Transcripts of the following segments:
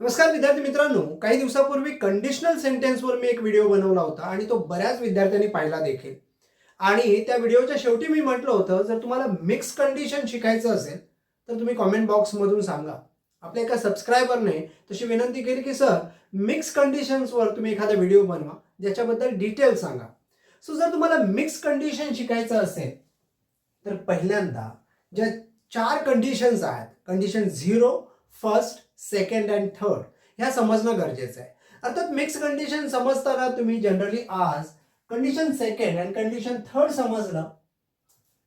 नमस्कार विद्यार्थी मित्रांनो काही दिवसापूर्वी कंडिशनल सेंटेन्सवर मी एक व्हिडिओ बनवला होता आणि तो बऱ्याच विद्यार्थ्यांनी पाहिला देखील. आणि त्या व्हिडिओच्या शेवटी मी म्हटलं होतं जर तुम्हाला मिक्स कंडिशन शिकायचं असेल तर तुम्ही कॉमेंट बॉक्समधून सांगा. आपल्या एका सबस्क्रायबरने तशी विनंती केली की सर मिक्स कंडिशन्सवर तुम्ही एखादा व्हिडिओ बनवा ज्याच्याबद्दल डिटेल सांगा. सो जर तुम्हाला मिक्स कंडिशन शिकायचं असेल तर पहिल्यांदा ज्या चार कंडिशन्स आहेत condition zero first second and third ह्या समजणं गरजेचं आहे. अर्थात मिक्स कंडिशन समजताना तुम्ही जनरली आज condition second and condition third समजलं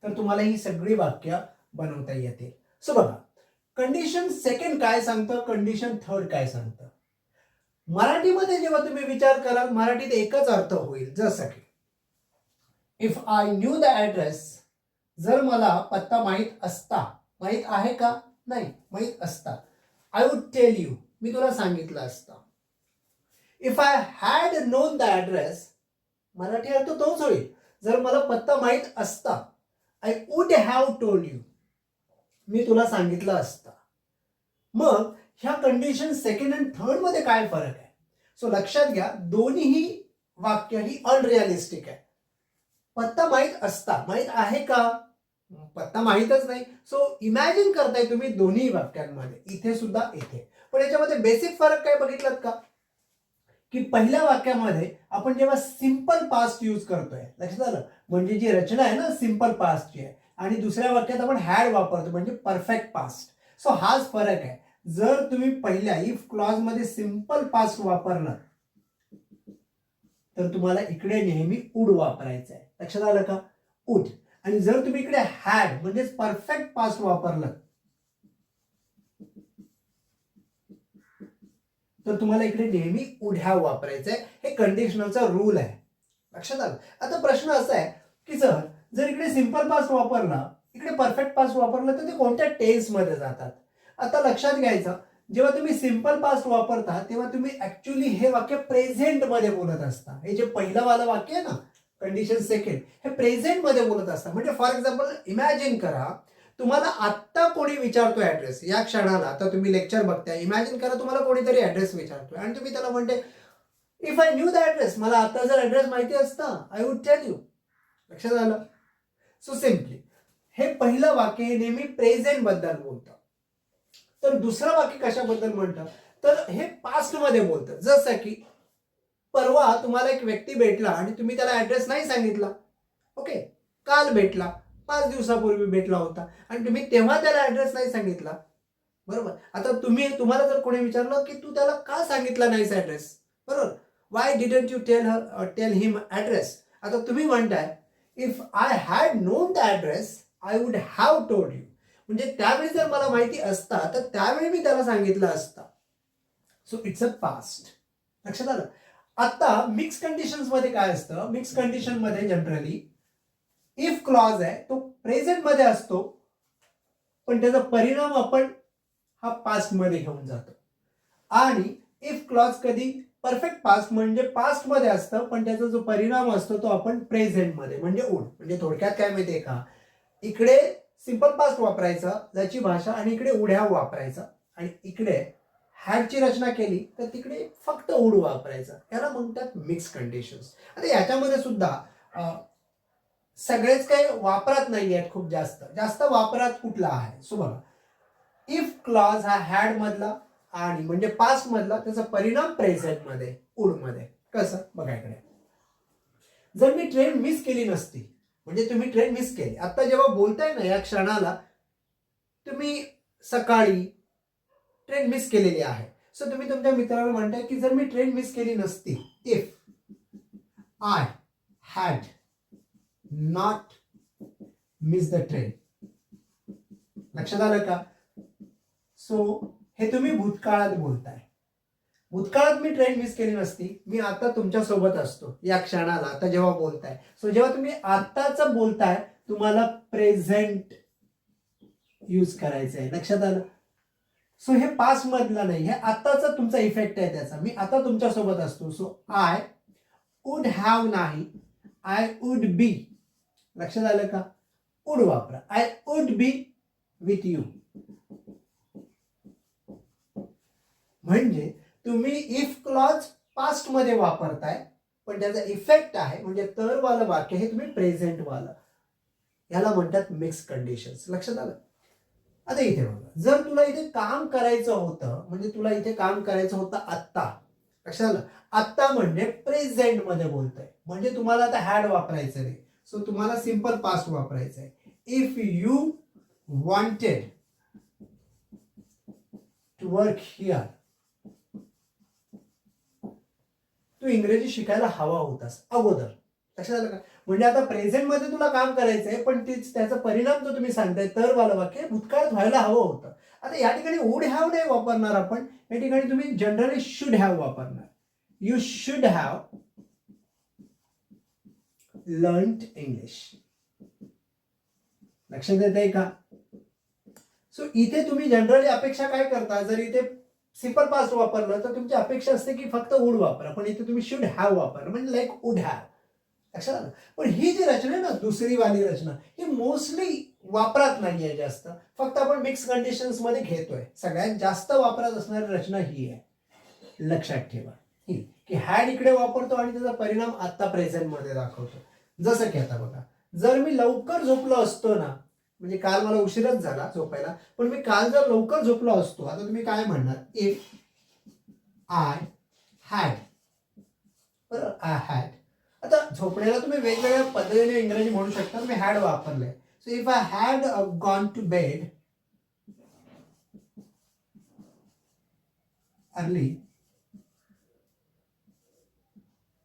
तर तुम्हाला ही सगळी वाक्य बनवता येतील सो बघा कंडिशन सेकंड काय सांगतं? कंडिशन थर्ड काय सांगतं? मराठीमध्ये जेव्हा तुम्ही विचार कराल मराठीत एकच अर्थ होईल. जसं की if I knew the address जर मला पत्ता माहीत असता माहीत आहे का? नाही माहीत असता. आय वुड टेल यू मी तुला सांगितलं असतं. If I had known the address Marathi अर्थ तोच होईल. जर मला पत्ता माहीत असता I would have told you मी तुला सांगितलं असतं. मग ह्या कंडिशन सेकंड अँड थर्डमध्ये काय फरक आहे? सो लक्षात घ्या दोन्ही वाक्य ही अनरिअलिस्टिक आहे. पत्ता माहीत असता माहीत आहे का? पत्ता माहीतच नाही. सो इमॅजिन करताय तुम्ही दोन्ही वाक्यांमध्ये. इथे सुद्धा इथे. पण याच्यामध्ये बेसिक फरक काय बघितलात का? की पहिल्या वाक्यामध्ये आपण जेव्हा सिंपल पास्ट यूज करतोय लक्षात आलं? म्हणजे जी रचना आहे ना सिंपल पास्टची आहे. आणि दुसऱ्या वाक्यात आपण हॅड वापरतो म्हणजे परफेक्ट पास्ट सो हाच फरक आहे. जर तुम्ही पहिल्या इफ क्लॉजमध्ये सिंपल पास्ट वापरलं तर तुम्हाला इकडे नेहमी उड वापरायचं आहे लक्षात आलं का? उड आणि जर तुम्ही इकडे हॅड म्हणजेच परफेक्ट पास्ट वापरलं तर तुम्हाला इकडे नेहमी उड्या हॅव वापरायचं आहे हे कंडिशनलचा रूल आहे. लक्षात आलं? आता प्रश्न असा आहे की सर जर इकडे सिंपल पास्ट वापरला इकडे परफेक्ट पास्ट वापरला तर ते कोणत्या टेन्समध्ये जातात? आता लक्षात घ्यायचं जेव्हा तुम्ही सिंपल पास्ट वापरता तेव्हा तुम्ही ऍक्च्युली हे वाक्य प्रेझेंटमध्ये बोलत असता. हे जे पहिलं वालं वाक्य आहे ना कंडिशन सेकंड हे प्रेझेंटमध्ये बोलत असतात. म्हणजे फॉर एक्झाम्पल इमॅजिन करा तुम्हाला आत्ता कोणी विचारतोय ऍड्रेस या क्षणाला आता तुम्ही लेक्चर बघताय इमॅजिन करा तुम्हाला कोणीतरी ऍड्रेस विचारतोय. आणि तुम्ही त्याला म्हणते if I knew the address मला आता जर ऍड्रेस माहिती असता आय वुड टेल यू लक्षात आलं? सो सिम्पली हे पहिलं वाक्य हे नेहमी प्रेझेंटबद्दल बोलतं. तर दुसरं वाक्य कशाबद्दल म्हणतं? तर हे पास्टमध्ये बोलतं. जसं की परवा तुम्हाला एक व्यक्ती भेटला आणि तुम्ही त्याला ऍड्रेस नाही सांगितला. ओके काल भेटला. पाच दिवसापूर्वी भेटला होता. आणि तुम्ही तेव्हा त्याला ऍड्रेस नाही सांगितला. बरोबर? आता तुम्ही तुम्हाला जर कोणी विचारलं की तू त्याला का सांगितला नाहीस ऍड्रेस बरोबर? Why didn't you tell her tell him address आता तुम्ही म्हणताय if I had known the address I would have told you म्हणजे त्यावेळी जर मला माहिती असता तर त्यावेळी मी त्याला सांगितलं असता. सो इट्स अ पास्ट लक्षात आलं? आता मिक्स कंडिशन्समध्ये काय असतं? मिक्स कंडिशनमध्ये जनरली इफ क्लॉज आहे तो प्रेझेंटमध्ये असतो पण त्याचा परिणाम आपण हा पास्टमध्ये घेऊन जातो. आणि इफ क्लॉज कधी? परफेक्ट पास्ट म्हणजे पास्टमध्ये असतं पण त्याचा जो परिणाम असतो तो आपण प्रेझेंटमध्ये म्हणजे उड म्हणजे थोडक्यात काय माहितीये का? इकडे सिंपल पास्ट वापरायचा ज्याची भाषा आणि इकडे उड्या वापरायचा. आणि इकडे हॅडची रचना केली तर तिकडे फक्त उड वापरायचा. याला म्हणतात मिक्स कंडिशन्स आता याच्यामध्ये सुद्धा सगळेच काही वापरात नाही आहेत खूप जास्त. जास्त वापरात कुठला आहे? सो बघा. इफ क्लॉज हा हॅड मधला आणि म्हणजे पास्ट मधला त्याचा परिणाम प्रेझेंटमध्ये उडमध्ये. कसं? बघा इकडे. जर मी ट्रेन मिस केली नसती म्हणजे तुम्ही ट्रेन मिस केली. आता जेव्हा बोलताय ना या क्षणाला तुम्ही सकाळी ट्रेन मिस केलेली आहे. सो तुम्ही तुमच्या मित्राला म्हणताय की जर मी ट्रेन मिस केली नसती if I had not miss the train लक्षात आलं का? सो हे तुम्ही भूतकाळात बोलताय. भूतकाळात मी ट्रेन मिस केली नसती मी आता तुमच्यासोबत असतो या क्षणाला आता जेव्हा बोलताय. सो जेव्हा तुम्ही आताच बोलताय तुम्हाला प्रेझेंट यूज करायचं आहे लक्षात आलं? सो हे पास्ट मधला नाही. हे आत्ताचा तुमचा इफेक्ट आहे त्याचा. मी आता तुमच्यासोबत असतो. सो आय वुड हॅव नाही. आय वुड बी लक्षात आलं का? वुड वापरा. I would be with you म्हणजे तुम्ही इफ क्लॉज पास्टमध्ये वापरताय पण त्याचा इफेक्ट आहे म्हणजे तर वालं वाक्य हे तुम्ही प्रेझेंटवालं याला म्हणतात मिक्स कंडिशन्स लक्षात आलं? आता इथे बघा. जर तुला इथे काम करायचं होतं म्हणजे तुला इथे काम करायचं होतं आत्ता. लक्षात आत्ता म्हणजे प्रेझेंटमध्ये बोलतोय. म्हणजे तुम्हाला आता हॅड वापरायचं नाही. सो तुम्हाला सिंपल पास्ट वापरायचं आहे. If you wanted to work here तू इंग्रजी शिकायला हवा होतास अगोदर. लक्षात आलं का? म्हणजे आता प्रेझेंटमध्ये तुला काम करायचंय पण तीच त्याचा परिणाम जो तुम्ही सांगताय तर वाला वाक्य भूतकाळात व्हायला हवं होतं. आता या ठिकाणी वुड हॅव नाही वापरणार आपण या ठिकाणी तुम्ही जनरली शुड हॅव वापरणार. You should have learn English लक्षात येत आहे का? सो इथे तुम्ही जनरली अपेक्षा काय करता? जर इथे सिंपल पास्ट वापरलं तर तुमची अपेक्षा असते की फक्त वुड वापरा पण इथे तुम्ही शुड हॅव वापरा. म्हणजे लाईक वुड हॅव लक्षात आलं? पण ही जी रचना आहे ना दुसरी वाली रचना ही मोस्टली वापरात नाहीये जास्त. फक्त आपण मिक्स कंडिशन्समध्ये घेतोय. सगळ्यात जास्त वापरात असणारी रचना ही आहे. लक्षात ठेवा. ही की हॅड इकडे वापरतो आणि त्याचा परिणाम आता प्रेझेंटमध्ये दाखवतो. जसं की आता बघा जर मी लवकर झोपलो असतो ना म्हणजे काल मला उशीरच झाला झोपायला पण मी काल जर लवकर झोपलो असतो आता तुम्ही काय म्हणणार? इफ आय हॅड बरं आय हॅड आता झोपण्याला तुम्ही वेगवेगळ्या पद्धतीने इंग्रजी म्हणू शकता मी हॅड वापरले so if I had gone to bed early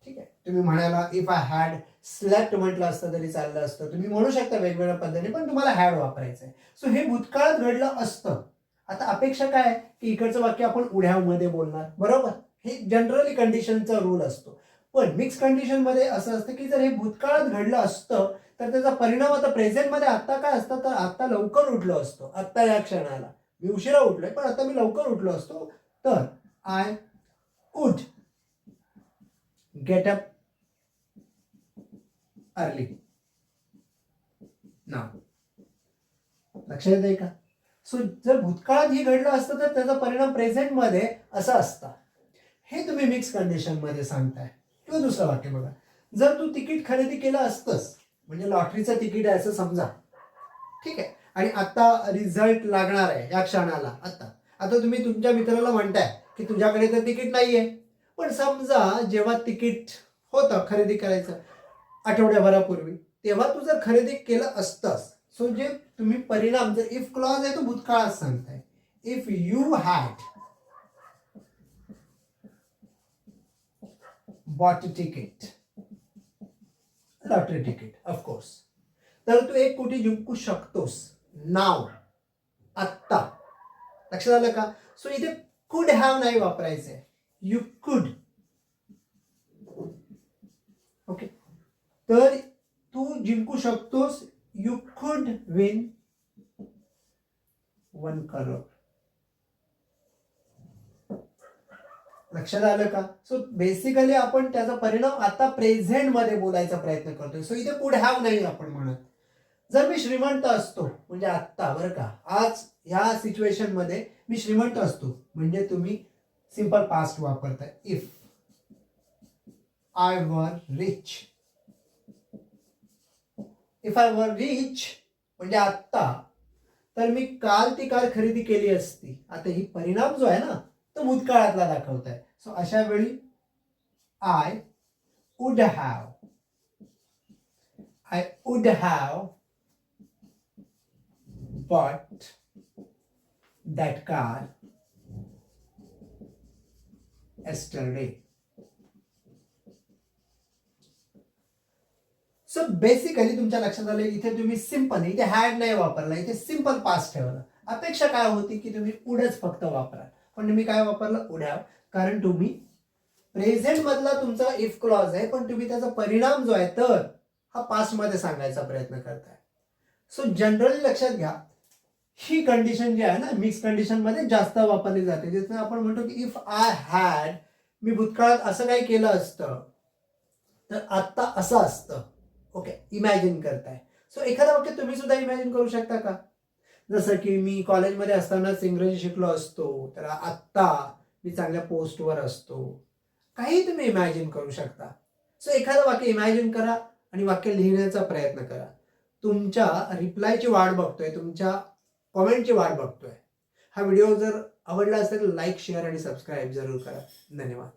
ठीक आहे. तुम्ही म्हणाला इफ आय हॅड स्लेप्ट म्हटलं असतं तरी चाललं असतं. तुम्ही म्हणू शकता वेगवेगळ्या पद्धतीने पण तुम्हाला हॅड वापरायचं आहे सो हे भूतकाळात घडलं असतं. आता अपेक्षा काय आहे? की इकडचं वाक्य आपण उड्यामध्ये बोलणार. बरोबर? हे जनरली कंडिशनचा रूल असतो. पण मिक्स कंडिशनमध्ये असं असतं की जर हे भूतकाळात घडलं असतं तर त्याचा परिणाम आता प्रेझेंटमध्ये आता काय असतं? तर आता लवकर उठलो असतो. आता या क्षणाला. मी उशिरा उठलोय पण आता मी लवकर उठलो असतो. तर आय उठ गेट अप अर्ली ना लक्षात आहे का? सो जर भूतकाळात हे घडलं असतं तर त्याचा परिणाम प्रेझेंटमध्ये असा असता. हे तुम्ही मिक्स कंडिशनमध्ये सांगताय. किंवा दुसरं वाक्य बघा. जर तू तिकीट खरेदी केलं असतंस म्हणजे लॉटरीचं तिकीट आहे असं समजा. ठीक आहे. आणि आता रिझल्ट लागणार आहे या क्षणाला आता. आता तुम्ही तुमच्या मित्राला म्हणताय की तुझ्याकडे तर तिकीट नाहीये. पण समजा जेव्हा तिकीट होतं खरेदी करायचं आठवड्याभरापूर्वी तेव्हा तू जर खरेदी केलं असतंस सो जे तुम्ही परिणाम जर इफ क्लॉज आहे तो भूतकाळात सांगताय. If you had bought ticket lottery ticket of course तर तू एक कोटी जिंकू शकतोस. नाव आत्ता. लक्षात आलं का? सो इथे कुड हॅव नाही वापरायचंय. यू कुड ओके तर तू जिंकू शकतोस. यू कुड विन वन करोड लक्षात आलं का? सो बेसिकली आपण त्याचा परिणाम आता प्रेझेंटमध्ये बोलायचा प्रयत्न करतोय. सो इथे कुड हॅव नाही आपण म्हणत. जर मी श्रीमंत असतो म्हणजे आत्ता बरं का? आज ह्या सिच्युएशनमध्ये मी श्रीमंत असतो. म्हणजे तुम्ही सिंपल पास्ट वापरताय. If I were rich if I were rich म्हणजे आत्ता तर मी काल ती कार खरेदी केली असती. आता ही परिणाम जो आहे ना तो भूतकाळातला दाखवत आहे सो अशा वेळी I would have I would have but that car yesterday. So basically तुमच्या लक्षात आलं इथे तुम्ही सिंपल इथे हॅड नाही वापरला इथे सिंपल पास ठेवलं. अपेक्षा काय होती की तुम्ही उडच फक्त वापरा पण तुम्ही काय वापरलं? उड्याव कारण तुम्ही प्रेझेंट मधला तुमचा इफ क्लॉज आहे पण तुम्ही त्याचा परिणाम जो आहे तर हा पास्टमध्ये सांगायचा प्रयत्न करताय. सो जनरली लक्षात घ्या ही कंडिशन जी आहे ना मिक्स कंडिशनमध्ये जास्त वापरली जाते. जिथे आपण म्हणतो की इफ आय हॅड मी भूतकाळात असं काही केलं असतं तर आत्ता असं असतं. ओके इमॅजिन करताय. सो एखादा वाक्य तुम्ही सुद्धा इमॅजिन करू शकता का? जसं की मी कॉलेजमध्ये असतानाच इंग्रजी शिकलो असतो तर आत्ता मी चांगल्या पोस्टवर असतो. काही तुम्ही इमॅजिन करू शकता. सो एखादं वाक्य इमॅजिन करा आणि वाक्य लिहिण्याचा प्रयत्न करा. तुमच्या रिप्लायची वाट बघतोय तुमच्या कॉमेंटची वाट बघतोय. हा व्हिडिओ जर आवडला असेल लाईक शेअर आणि सबस्क्राईब जरूर करा. धन्यवाद.